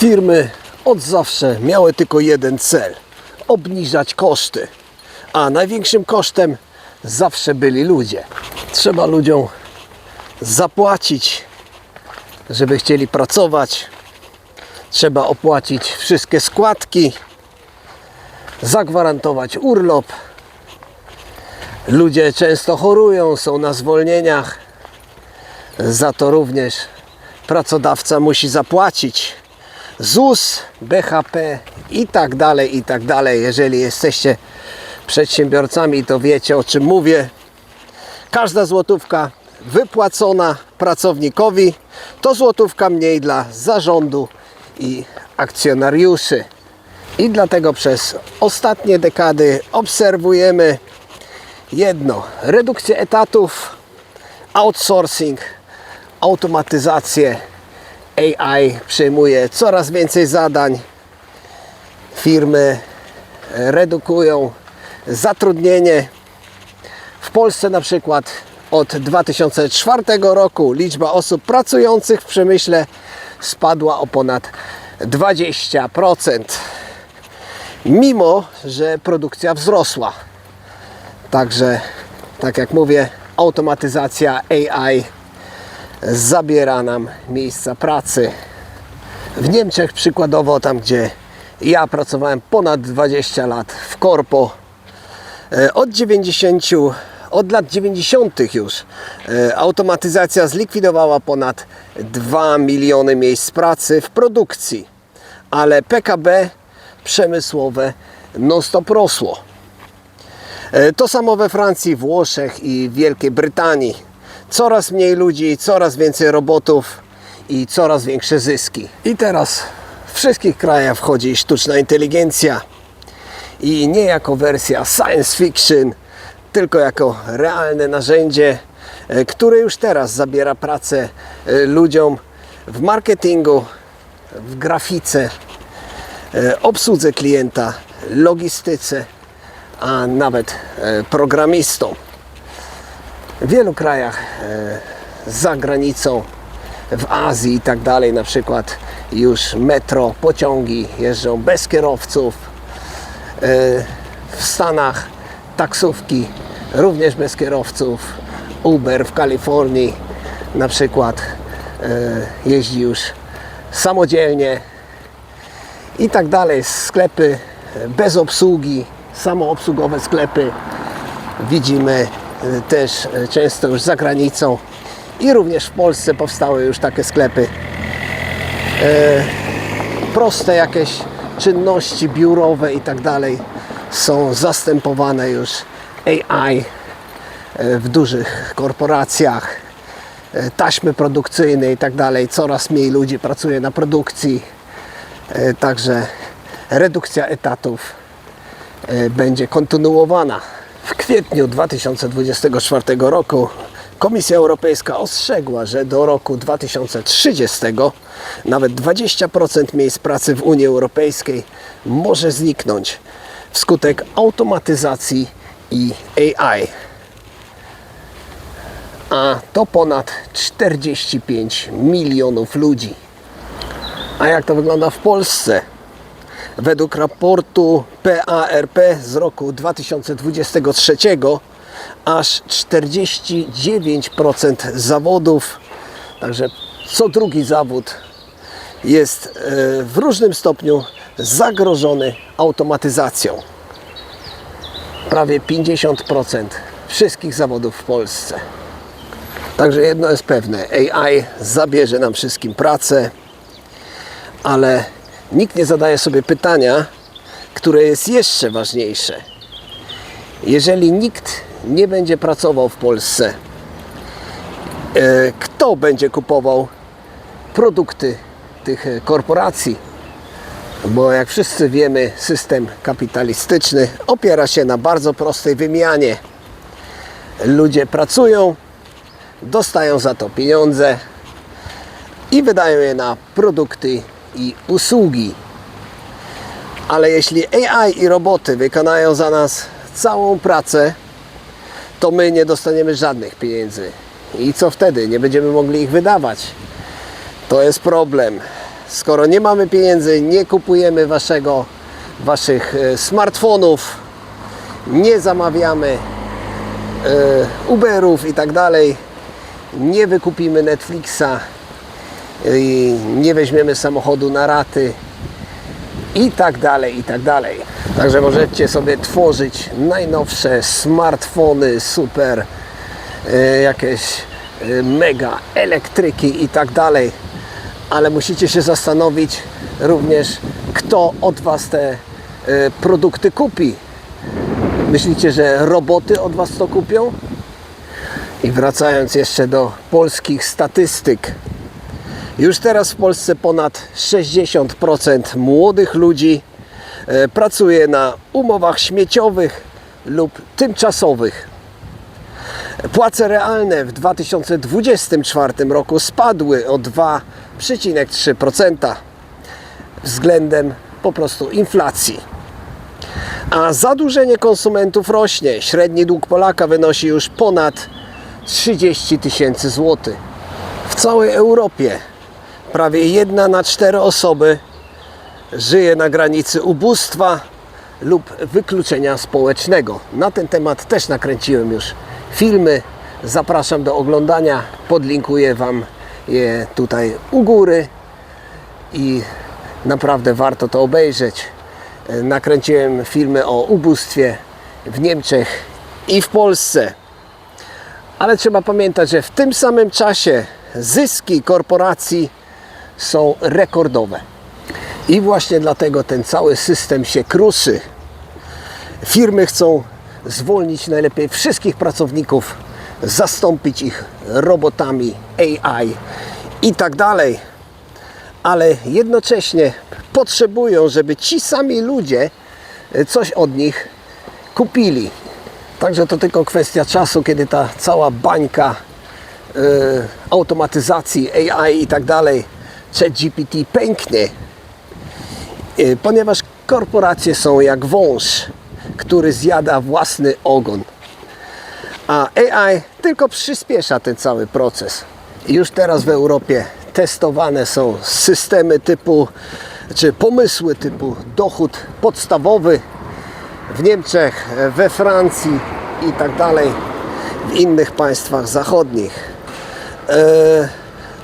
Firmy od zawsze miały tylko jeden cel obniżać koszty. A największym kosztem zawsze byli ludzie. Trzeba ludziom zapłacić, żeby chcieli pracować. Trzeba opłacić wszystkie składki, zagwarantować urlop. Ludzie często chorują, są na zwolnieniach. Za to również pracodawca musi zapłacić ZUS, BHP i tak dalej, i tak dalej. Jeżeli jesteście przedsiębiorcami, to wiecie o czym mówię. Każda złotówka wypłacona pracownikowi to złotówka mniej dla zarządu i akcjonariuszy. I dlatego przez ostatnie dekady obserwujemy jedno: redukcję etatów, outsourcing, automatyzację. AI przejmuje coraz więcej zadań. Firmy redukują zatrudnienie. W Polsce na przykład od 2004 roku liczba osób pracujących w przemyśle spadła o ponad 20%. Mimo, że produkcja wzrosła. Także, tak jak mówię, automatyzacja AI zabiera nam miejsca pracy. W Niemczech przykładowo, tam gdzie ja pracowałem ponad 20 lat w korpo, e, od 90, od lat 90. już e, automatyzacja zlikwidowała ponad 2 miliony miejsc pracy w produkcji, ale PKB przemysłowe non-stop rosło. E, To samo we Francji, Włoszech i Wielkiej Brytanii. Coraz mniej ludzi, coraz więcej robotów i coraz większe zyski. I teraz w wszystkich krajach wchodzi sztuczna inteligencja i nie jako wersja science fiction, tylko jako realne narzędzie, e, które już teraz zabiera pracę e, ludziom w marketingu, w grafice, e, obsłudze klienta, logistyce, a nawet programistom. W wielu krajach e, za granicą, w Azji i tak dalej, na przykład już metro, pociągi jeżdżą bez kierowców. E, W Stanach taksówki również bez kierowców. Uber w Kalifornii na przykład e, jeździ już samodzielnie i tak dalej. Sklepy bez obsługi, samoobsługowe sklepy widzimy też e, często już za granicą i również w Polsce powstały już takie sklepy. E, proste jakieś czynności biurowe i tak dalej są zastępowane już AI e, w dużych korporacjach, taśmy produkcyjne i tak dalej. Coraz mniej ludzi pracuje na produkcji, także redukcja etatów będzie kontynuowana. W kwietniu 2024 roku Komisja Europejska ostrzegła, że do roku 2030 nawet 20% miejsc pracy w Unii Europejskiej może zniknąć wskutek automatyzacji i AI. A to ponad 45 milionów ludzi. A jak to wygląda w Polsce? Według raportu PARP z roku 2023 aż 49% zawodów, także co drugi zawód jest e, w różnym stopniu zagrożony automatyzacją. Prawie 50% wszystkich zawodów w Polsce. Także jedno jest pewne, AI zabierze nam wszystkim pracę, ale nikt nie zadaje sobie pytania, które jest jeszcze ważniejsze. Jeżeli nikt nie będzie pracował w Polsce, e, kto będzie kupował produkty tych e, korporacji? Bo jak wszyscy wiemy, system kapitalistyczny opiera się na bardzo prostej wymianie. Ludzie pracują, dostają za to pieniądze i wydają je na produkty i usługi. Ale jeśli AI i roboty wykonają za nas całą pracę, to my nie dostaniemy żadnych pieniędzy. I co wtedy? Nie będziemy mogli ich wydawać. To jest problem. skoro nie mamy pieniędzy, nie kupujemy waszego, waszych e, smartfonów, nie zamawiamy e, Uberów i tak dalej, nie wykupimy Netflixa, nie weźmiemy samochodu na raty i tak dalej, i tak dalej. Także możecie sobie tworzyć najnowsze smartfony, super, e, jakieś e, mega elektryki i tak dalej, ale musicie się zastanowić również, kto od Was te e, produkty kupi. Myślicie, że roboty od Was to kupią? I wracając jeszcze do polskich statystyk. Już teraz w Polsce ponad 60% młodych ludzi e, pracuje na umowach śmieciowych lub tymczasowych. Płace realne w 2024 roku spadły o 2,3% względem po prostu inflacji. A zadłużenie konsumentów rośnie. Średni dług Polaka wynosi już ponad 30 tysięcy złotych. W całej Europie prawie jedna na cztery osoby żyje na granicy ubóstwa lub wykluczenia społecznego. Na ten temat też nakręciłem już filmy. Zapraszam do oglądania. Podlinkuję Wam je tutaj u góry i naprawdę warto to obejrzeć. Nakręciłem filmy o ubóstwie w Niemczech i w Polsce. Ale trzeba pamiętać, że w tym samym czasie zyski korporacji są rekordowe. I właśnie dlatego ten cały system się kruszy. Firmy chcą zwolnić najlepiej wszystkich pracowników, zastąpić ich robotami, AI i tak dalej. Ale jednocześnie potrzebują, żeby ci sami ludzie coś od nich kupili. Także to tylko kwestia czasu, kiedy ta cała bańka e, automatyzacji, AI i tak dalej, ChatGPT pęknie, E, ponieważ korporacje są jak wąż, który zjada własny ogon. A AI tylko przyspiesza ten cały proces. Już teraz w Europie testowane są systemy typu, czy pomysły typu dochód podstawowy w Niemczech, we Francji i tak dalej, w innych państwach zachodnich. E,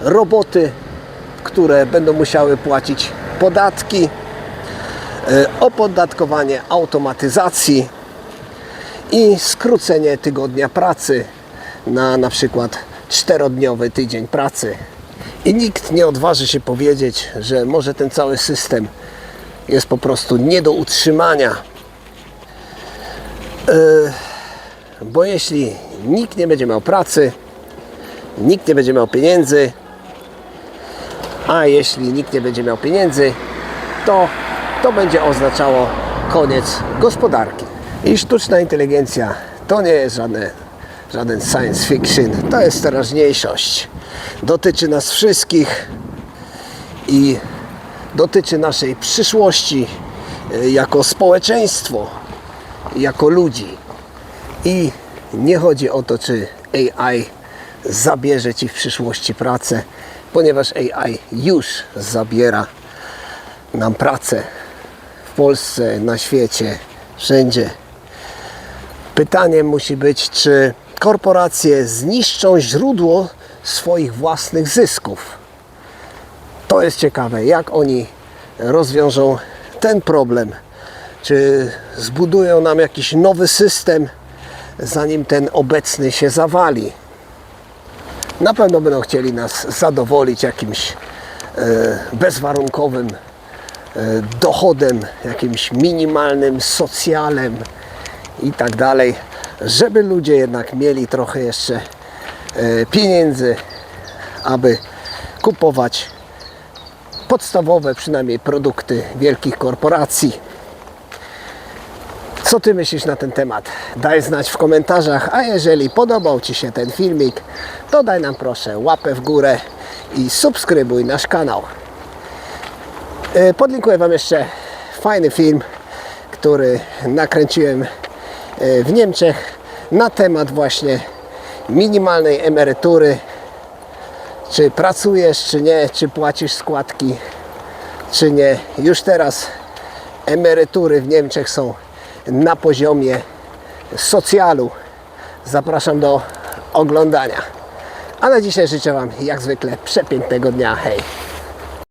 roboty, które będą musiały płacić podatki, e, opodatkowanie automatyzacji i skrócenie tygodnia pracy na na przykład czterodniowy tydzień pracy. I nikt nie odważy się powiedzieć, że może ten cały system jest po prostu nie do utrzymania. E, Bo jeśli nikt nie będzie miał pracy, nikt nie będzie miał pieniędzy, a jeśli nikt nie będzie miał pieniędzy, to to będzie oznaczało koniec gospodarki. I sztuczna inteligencja to nie jest żadne, żaden science fiction, to jest teraźniejszość. Dotyczy nas wszystkich i dotyczy naszej przyszłości e, jako społeczeństwo, jako ludzi. I nie chodzi o to, czy AI zabierze Ci w przyszłości pracę, ponieważ AI już zabiera nam pracę w Polsce, na świecie, wszędzie. Pytanie musi być, czy korporacje zniszczą źródło swoich własnych zysków. To jest ciekawe, jak oni rozwiążą ten problem. Czy zbudują nam jakiś nowy system, zanim ten obecny się zawali. Na pewno będą chcieli nas zadowolić jakimś e, bezwarunkowym e, dochodem, jakimś minimalnym socjalem i tak dalej, żeby ludzie jednak mieli trochę jeszcze e, pieniędzy, aby kupować podstawowe przynajmniej produkty wielkich korporacji. Co Ty myślisz na ten temat? Daj znać w komentarzach, a jeżeli podobał Ci się ten filmik, to daj nam proszę łapę w górę i subskrybuj nasz kanał. E, Podlinkuję Wam jeszcze fajny film, który nakręciłem e, w Niemczech na temat właśnie minimalnej emerytury. Czy pracujesz, czy nie, czy płacisz składki czy nie. Już teraz emerytury w Niemczech są na poziomie socjalu. Zapraszam do oglądania. A na dzisiaj życzę Wam jak zwykle przepięknego dnia. Hej!